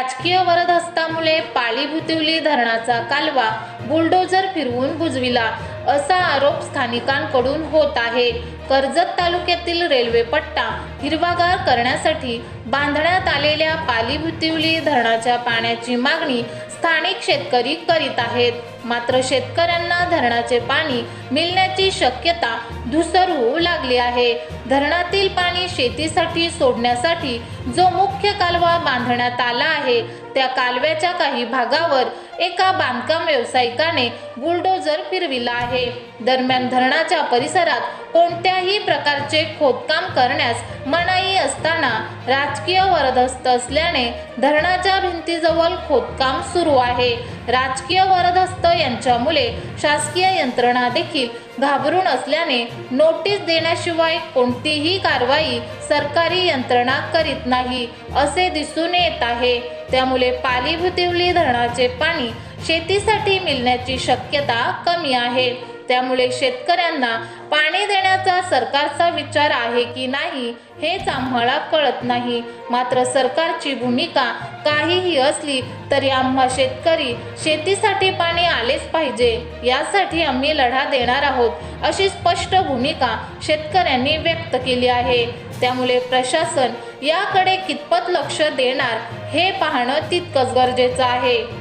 राजकीय वरदहस्तामुळे पाळी भुतिवली धरणाचा कालवा बुलडोजर फिरवून बुजविला. असा आरोप स्थानिकांकडून होत आहे. कर्जत तालुक्यातील रेल्वे पट्टा हिरवागार करण्यासाठी बांधण्यात आलेल्या पाली भुतिवली धरणाच्या पाण्याची मागणी स्थानिक शेतकरी करीत आहेत. मात्र शेतकऱ्यांना धरणाचे पाणी मिळण्याची शक्यता धुसर होऊ लागली आहे. धरणातील पाणी शेतीसाठी सोडण्यासाठी जो मुख्य कालवा बांधण्यात आला आहे त्या कालव्याच्या काही भागावर एका बांधकाम व्यावसायिकाने बुलडोजर फिरविला आहे. दरम्यान धरणाच्या परिसरात कोणत्याही प्रकारचे खोदकाम करण्यास मनाई असताना राजकीय वरदहस्त असल्याने धरणाच्या भिंतीजवळ खोदकाम सुरू आहे. राजकीय वरदहस्त यांच्यामुळे शासकीय यंत्रणा देखील घाबरून असल्याने नोटीस देण्याशिवाय कोणतीही कारवाई सरकारी यंत्रणा करीत नाही असे दिसून येत आहे. त्यामुळे पालीभुतिवली धरणाचे पाणी शेतीसाठी मिळण्याची शक्यता कमी आहे. त्यामुळे शेतकऱ्यांना पाणी देण्याचा सरकारचा विचार आहे की नाही हेच आम्हाला कळत नाही. मात्र सरकारची भूमिका काहीही असली तरी आम्हा शेतकरी शेतीसाठी पाणी आलेच पाहिजे. यासाठी आम्ही लढा देणार आहोत अशी स्पष्ट भूमिका शेतकऱ्यांनी व्यक्त केली आहे. त्यामुळे प्रशासन याकडे कितपत लक्ष देणार हे पाहणं तितकंच गरजेचं आहे.